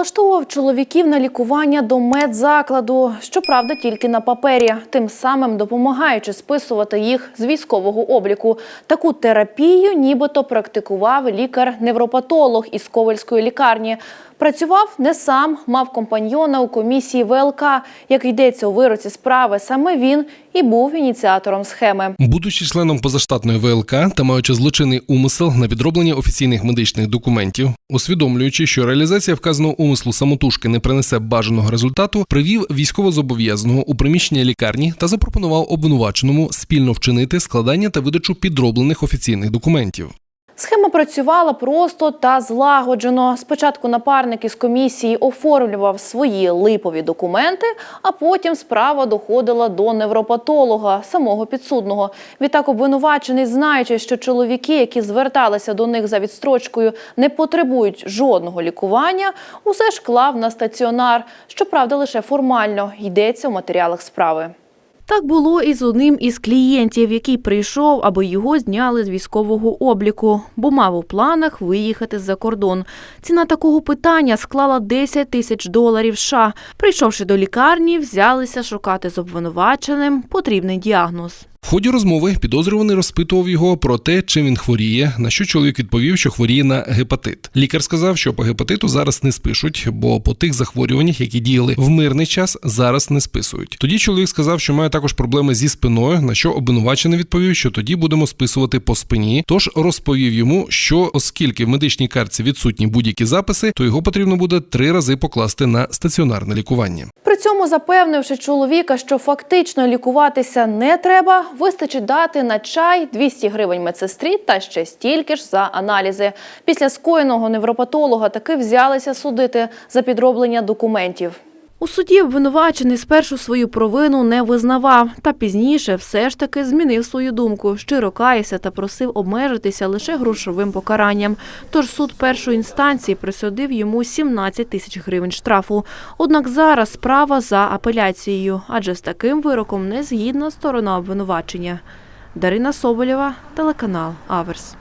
Влаштовував чоловіків на лікування до медзакладу, щоправда, тільки на папері, тим самим допомагаючи списувати їх з військового обліку. Таку терапію нібито практикував лікар-невропатолог із Ковальської лікарні. Працював не сам, мав компаньйона у комісії ВЛК. Як йдеться у вироці справи, саме він і був ініціатором схеми. Будучи членом позаштатної ВЛК та маючи злочинний умисел на підроблення офіційних медичних документів, усвідомлюючи, що реалізація вказаного умислу самотужки не принесе бажаного результату, привів військовозобов'язаного у приміщення лікарні та запропонував обвинуваченому спільно вчинити складання та видачу підроблених офіційних документів. Схема працювала просто та злагоджено. Спочатку напарник із комісії оформлював свої липові документи, а потім справа доходила до невропатолога, самого підсудного. Відтак обвинувачений, знаючи, що чоловіки, які зверталися до них за відстрочкою, не потребують жодного лікування, усе ж клав на стаціонар. Щоправда, лише формально йдеться в матеріалах справи. Так було і з одним із клієнтів, який прийшов, аби його зняли з військового обліку, бо мав у планах виїхати за кордон. Ціна такого питання склала 10 тисяч доларів США. Прийшовши до лікарні, взялися шукати з обвинуваченим потрібний діагноз. В ході розмови підозрюваний розпитував його про те, чим він хворіє, на що чоловік відповів, що хворіє на гепатит. Лікар сказав, що по гепатиту зараз не спишуть, бо по тих захворюваннях, які діяли в мирний час, зараз не списують. Тоді чоловік сказав, що має також проблеми зі спиною, на що обвинувачений відповів, що тоді будемо списувати по спині. Тож розповів йому, що оскільки в медичній картці відсутні будь-які записи, то його потрібно буде три рази покласти на стаціонарне лікування. При цьому запевнивши чоловіка, що фактично лікуватися не треба, вистачить дати на чай 200 гривень медсестрі та ще стільки ж за аналізи. Після скоєного невропатолога таки взялися судити за підроблення документів. У суді обвинувачений спершу свою провину не визнавав, та пізніше все ж таки змінив свою думку, щиро каявся та просив обмежитися лише грошовим покаранням. Тож суд першої інстанції присудив йому 17 тисяч гривень штрафу. Однак зараз справа за апеляцією, адже з таким вироком не згідна сторона обвинувачення. Дарина Соболєва, телеканал Аверс.